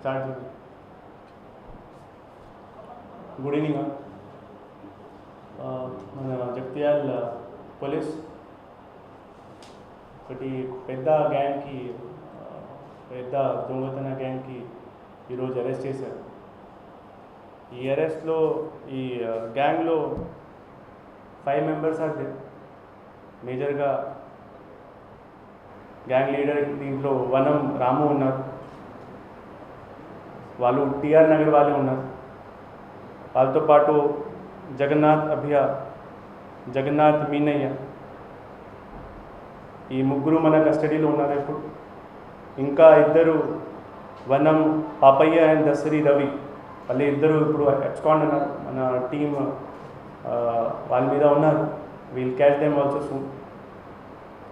Start good evening మన Jagtial uh, police ఒకటి పెద్ద గ్యాంగ్కి uh, పెద్ద దొంగతన గ్యాంగ్కి ఈరోజు అరెస్ట్ చేశారు ఈ అరెస్ట్లో ఈ uh, గ్యాంగ్లో ఫైవ్ మెంబర్స్ ఆర్ మేజర్గా గ్యాంగ్ లీడర్ దీంట్లో వనం రాము ఉన్నారు వాళ్ళు టిఆర్ నగర్ వాళ్ళే ఉన్నారు వాళ్ళతో పాటు జగన్నాథ్ అభియా జగన్నాథ్ మీనయ్య ఈ ముగ్గురు మన కస్టడీలో ఉన్నారు ఇప్పుడు ఇంకా ఇద్దరు వనం పాపయ్య అండ్ దసరి రవి వాళ్ళు ఇద్దరు ఇప్పుడు ఎక్స్కాండ్ ఉన్నారు మన టీం వాళ్ళ మీద ఉన్నారు we'll catch time also soon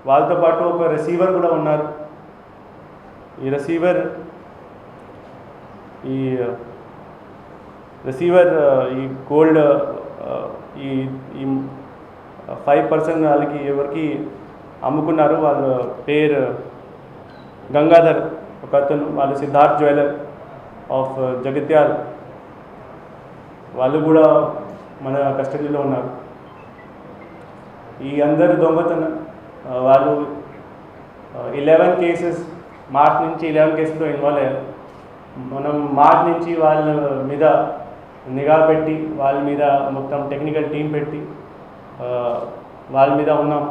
వాళ్ళతో పాటు ఒక రిసీవర్ కూడా ఉన్నారు ఈ రిసీవర్ ఈ రిసీవర్ ఈ గోల్డ్ ఈ ఈ ఫైవ్ పర్సెంట్ వాళ్ళకి ఎవరికి అమ్ముకున్నారు వాళ్ళ పేరు గంగాధర్ ఒక అతను వాళ్ళు సిద్ధార్థ్ జ్యువెలర్ ఆఫ్ జగిత్యాల్ వాళ్ళు కూడా మన కస్టడీలో ఉన్నారు ఈ అందరు దొంగతనం వాళ్ళు ఇలెవెన్ కేసెస్ మార్చ్ నుంచి ఇలెవెన్ కేసెస్లో ఇన్వాల్వ్ అయ్యారు మనం మాట నుంచి వాళ్ళ మీద నిఘా పెట్టి వాళ్ళ మీద మొత్తం టెక్నికల్ టీం పెట్టి వాళ్ళ మీద ఉన్నాం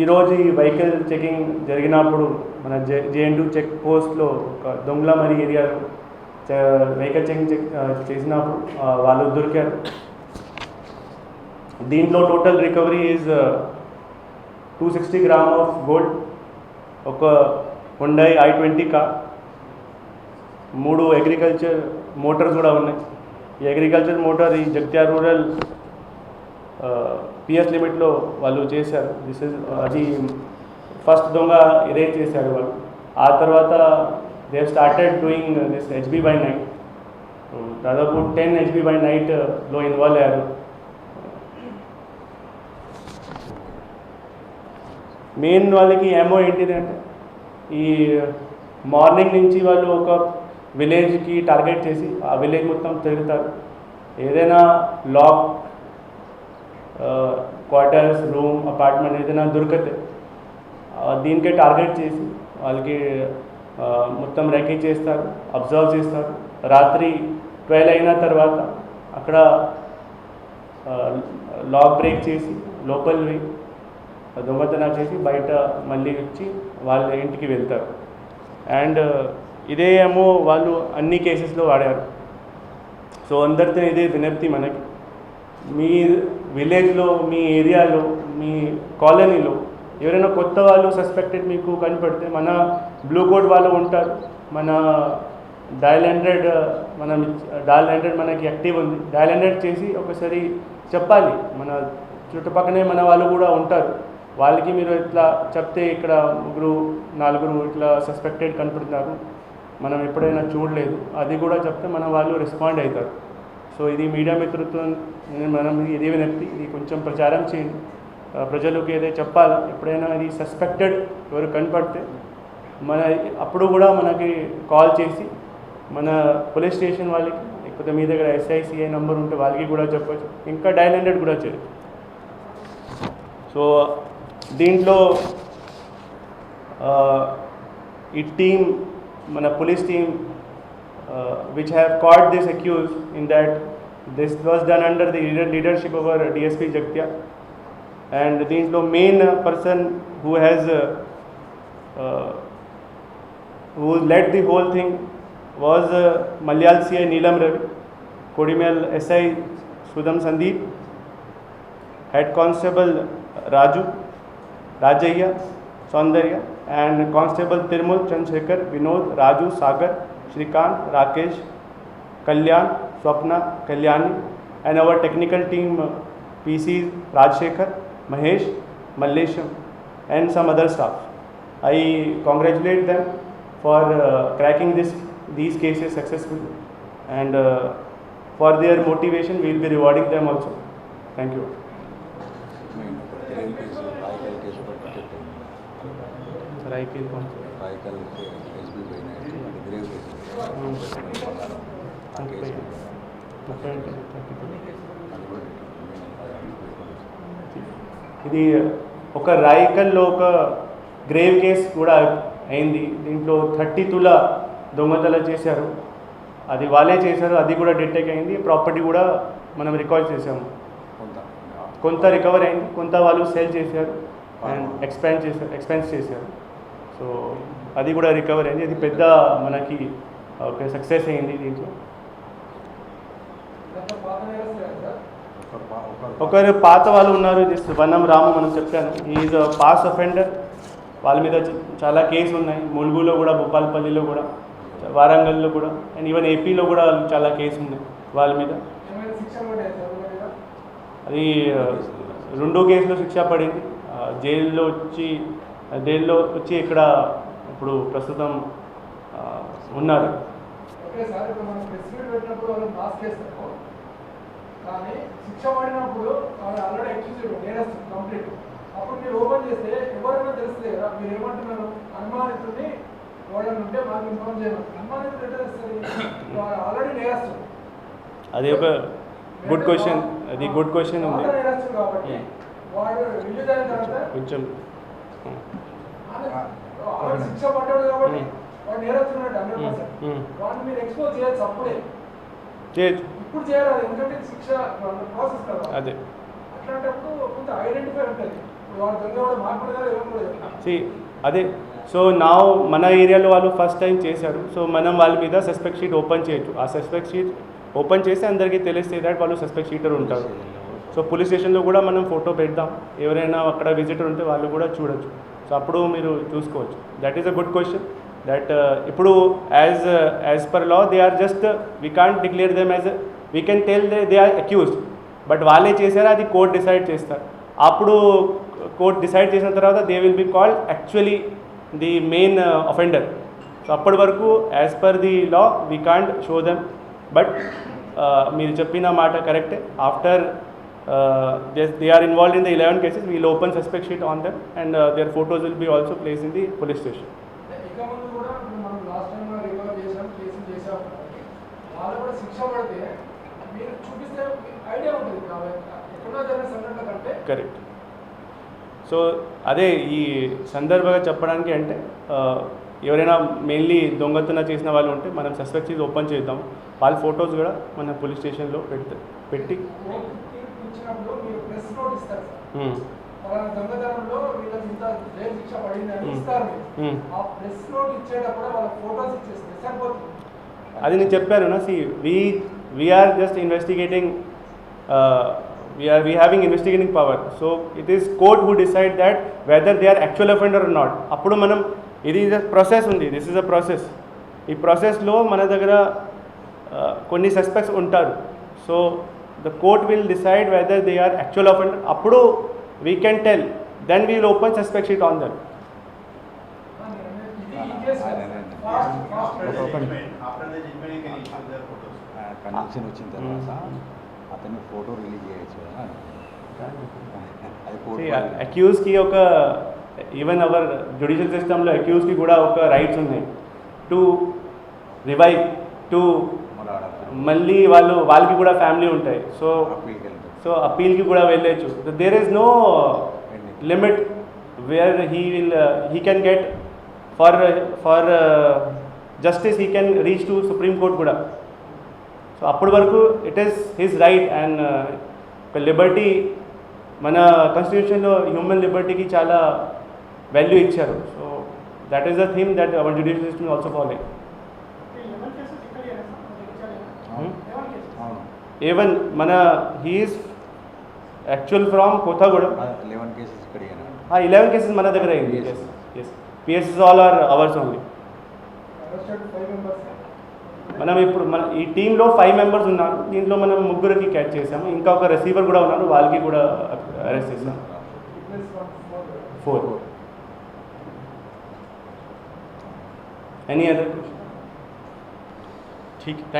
ఈరోజు ఈ వెహికల్ చెకింగ్ జరిగినప్పుడు మన జే జేఎన్డు చెక్ పోస్ట్లో ఒక దొంగల మరి ఏరియా వెహికల్ చెకింగ్ చెక్ చేసినప్పుడు వాళ్ళు దొరికారు దీంట్లో total recovery is two sixty gram of gold ఒక హుండై ఐ ట్వంటీ కార్ మూడు అగ్రికల్చర్ మోటార్స్ కూడా ఉన్నాయి ఈ అగ్రికల్చర్ మోటార్ ఈ జగ్త్యార్ రూరల్ పిఎస్ లిమిట్లో వాళ్ళు చేశారు దిస్ ఇస్ అది ఫస్ట్ దొంగ ఇదే చేశారు వాళ్ళు ఆ తర్వాత they started doing this HB by night దాదాపు టెన్ హెచ్బి బై నైట్లో ఇన్వాల్వ్ అయ్యారు మెయిన్ వాళ్ళకి ఏమో ఏంటిదంటే ఈ మార్నింగ్ నుంచి వాళ్ళు ఒక విలేజ్కి టార్గెట్ చేసి ఆ విలేజ్ మొత్తం తిరుగుతారు ఏదైనా లాక్ క్వార్టర్స్ రూమ్ అపార్ట్మెంట్ ఏదైనా దొరికితే దీనికే టార్గెట్ చేసి వాళ్ళకి మొత్తం రెకీ చేస్తారు అబ్జర్వ్ చేస్తారు రాత్రి ట్వెల్వ్ అయిన తర్వాత అక్కడ లాక్ బ్రేక్ చేసి లోపలి దొంగతనాలు చేసి బయట మళ్ళీ వచ్చి వాళ్ళ ఇంటికి వెళ్తారు అండ్ ఇదే ఏమో వాళ్ళు అన్ని కేసెస్లో వాడారు సో అందరితో ఇదే వినప్తి మనకి మీ విలేజ్లో మీ ఏరియాలో మీ కాలనీలో ఎవరైనా కొత్త వాళ్ళు సస్పెక్టెడ్ మీకు కనపడితే మన బ్లూ కోడ్ వాళ్ళు ఉంటారు మన డయల్ హండ్రెడ్ మనం డయల్ హండ్రెడ్ మనకి యాక్టివ్ ఉంది డయల్ హండ్రెడ్ చేసి ఒకసారి చెప్పాలి మన చుట్టుపక్కనే మన వాళ్ళు కూడా ఉంటారు వాళ్ళకి మీరు ఇట్లా చెప్తే ఇక్కడ ముగ్గురు నలుగురు ఇట్లా సస్పెక్టెడ్ కనపడుతున్నారు మనం ఎప్పుడైనా చూడలేదు అది కూడా చెప్తే మన వాళ్ళు రెస్పాండ్ అవుతారు సో ఇది మీడియా మిత్రత్వం మనం ఇదే వినప్తి ఇది కొంచెం ప్రచారం చేయండి ప్రజలకు ఏదో చెప్పాలా ఎప్పుడైనా ఇది సస్పెక్టెడ్ ఎవరు కనపడితే మన అప్పుడు కూడా మనకి కాల్ చేసి మన పోలీస్ స్టేషన్ వాళ్ళకి లేకపోతే మీ దగ్గర ఎస్ఐసిఐ నెంబర్ ఉంటే వాళ్ళకి కూడా చెప్పచ్చు ఇంకా డైల్ హండ్రెడ్ కూడా చేయొచ్చు సో దీంట్లో ఈ టీం मैंने police team which have caught this accuse in that this was done under the leadership over D S P Jagtial and the is the main person who has who led the whole thing was Malyal C I Neelam Ravi Kodimyal S I Sudam Sandeep head constable Raju Rajaiah Saundarya, and Constable Tirumul Chandrasekhar, Vinod, Raju, Sagar, Shrikant, Rakesh, Kalyan, Swapna, Kalyani, and our technical team uh, PCs Rajsekhar, Mahesh, Mallesham, and some other staff. I congratulate them for uh, cracking these cases successfully, and uh, for their motivation we will be rewarding them also. Thank you. ఇది ఒక రాయికల్లో ఒక grave case కూడా అయింది దీంట్లో thirty తుల దొంగతల చేశారు అది వాళ్ళే చేశారు అది కూడా డిటెక్ట్ అయింది ప్రాపర్టీ కూడా మనం రికార్డ్ చేసాము కొంత రికవర్ అయింది కొంత వాళ్ళు సేల్ చేశారు అండ్ ఎక్స్పాండ్ చేశారు ఎక్స్పెన్స్ చేశారు సో అది కూడా రికవర్ అయింది అది పెద్ద మనకి ఒక సక్సెస్ అయింది దీంట్లో ఒకరు పాత వాళ్ళు ఉన్నారు జస్ట్ వనం రాము మనం చెప్పాను ఈజ్ పాస్ అఫెండర్ వాళ్ళ మీద చాలా కేసులు ఉన్నాయి ములుగులో కూడా భూపాలపల్లిలో కూడా వారంగల్లో కూడా అండ్ ఈవెన్ ఏపీలో కూడా చాలా కేసులు ఉన్నాయి వాళ్ళ మీద అది రెండో కేసులో శిక్ష పడింది జైల్లో వచ్చి దేనిలో వచ్చి ఇక్కడ ఇప్పుడు ప్రస్తుతం ఉన్నారు ఓపెన్ చేస్తే అది ఒక గుడ్ క్వశ్చన్ అది గుడ్ క్వశ్చన్ ఉంది కొంచెం అదే అదే సో నా మన ఏరియాలో వాళ్ళు ఫస్ట్ టైం చేశారు సో మనం వాళ్ళ మీద సస్పెక్ట్ షీట్ ఓపెన్ చేయొచ్చు ఆ సస్పెక్ట్ షీట్ ఓపెన్ చేసి అందరికీ తెలిస్తే దాట్ వాళ్ళు సస్పెక్ట్ షీటర్ ఉంటారు సో పోలీస్ స్టేషన్లో కూడా మనం ఫోటో పెడతాం ఎవరైనా అక్కడ విజిటర్ ఉంటే వాళ్ళు కూడా చూడొచ్చు సో అప్పుడు మీరు చూసుకోవచ్చు that is a good question that ఇప్పుడు as as per law they are just we can't declare them as we can tell they they are accused but వాళ్ళే చేశారా అది కోర్ట్ డిసైడ్ చేస్తారు అప్పుడు కోర్ట్ డిసైడ్ చేసిన తర్వాత they will be called actually the main offender so అప్పటి వరకు as per the law we can't show them but మీరు చెప్పిన మాట కరెక్టే after Uh, they are involved in the 11 cases. We will open suspect sheet on them and uh, their photos will be also placed in the police station. Correct so అదే ఈ సందర్భంగా చెప్పడానికి అంటే ఎవరైనా మెయిన్లీ దొంగతనం చేసిన వాళ్ళు ఉంటే మనం సస్పెక్ట్ చేసి ఓపెన్ చేద్దాం వాళ్ళ ఫొటోస్ కూడా మన పోలీస్ స్టేషన్లో పెడితే పెట్టి మీరు ప్రెస్ నోట్ ఇస్తారు దొంగతనంలో వీళ్ళకి ఇంత జైలు శిక్ష పడింది అని ఇస్తారు ఆ ప్రెస్ నోట్ ఇచ్చేటప్పుడు వాళ్ళ ఫోటోస్ ఇచ్చేస్తే సరిపోతుంది అది నేను చెప్పాను నా C V we are just investigating we are we having investigating power so it is court who decide that whether they are actual offender or not అప్పుడు మనం ఇది ప్రాసెస్ ఉంది దిస్ ఇస్ అ ప్రాసెస్ ఈ ప్రాసెస్లో మన దగ్గర uh, కొన్ని suspects ఉంటారు so the court will decide whether they are actual offender appudu we can tell then we will open suspect sheet on them conviction వచ్చిన తర్వాత అతని ఫోటో రిలీజ్ చేయొచ్చు అక్యూజ్కి ఒక ఈవెన్ అవర్ జ్యుడిషియల్ సిస్టంలో అక్యూజ్కి కూడా ఒక రైట్స్ ఉన్నాయి టు రివైవ్ టు మళ్ళీ వాళ్ళు వాళ్ళకి కూడా ఫ్యామిలీ ఉంటాయి సో సో అప్పీల్కి కూడా వెళ్ళచ్చు there is no limit where he will he can get for for justice he can reach to supreme court కూడా సో అప్పటి వరకు it is his right and ఒక లిబర్టీ మన కాన్స్టిట్యూషన్లో హ్యూమన్ లిబర్టీకి చాలా వాల్యూ ఇచ్చారు so that is the theme that our judicial system also following even మన he's actual from Kothagudem eleven cases eleven cases మన దగ్గర అయింది S PSS all are ours only మనం ఇప్పుడు మన ఈ టీంలో ఫైవ్ మెంబర్స్ ఉన్నారు దీంట్లో మనం ముగ్గురికి క్యాచ్ చేసాము ఇంకా ఒక రిసీవర్ కూడా ఉన్నారు వాళ్ళకి కూడా అరెస్ట్ చేసాం ఫోర్ ఎనీ అదర్ ठीक